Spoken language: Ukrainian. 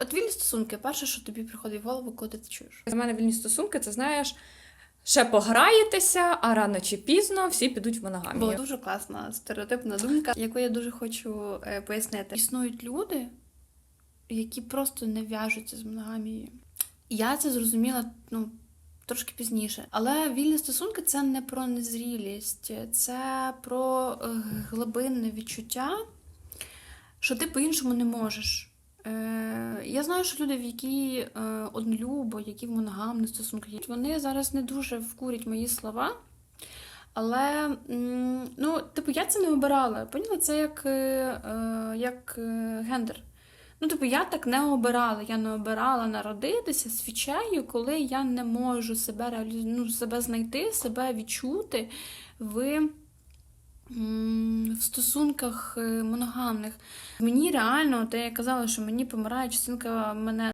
От вільні стосунки, перше, що тобі приходить в голову, коли ти чуєш. За мене вільні стосунки, це знаєш, ще пограєтеся, а рано чи пізно всі підуть в моногамію. Була дуже класна стереотипна думка, яку я дуже хочу е, пояснити. Існують люди, які просто не в'яжуться з моногамією. Я це зрозуміла ну, трошки пізніше. Але вільні стосунки це не про незрілість, це про е, глибинне відчуття, що ти по-іншому не можеш. Е, я знаю, що люди, в які е, однолюбо, які в моногамних стосунках, вони зараз не дуже вкурять мої слова. Але ну, типу, я це не обирала. Поняла, це як, е, як гендер. Ну, типу, я так не обирала. Я не обирала народитися з коли я не можу себе реаліз... ну, себе знайти, себе відчути в стосунках е, моногамних. Мені реально, те я казала, що мені помирає частинка мене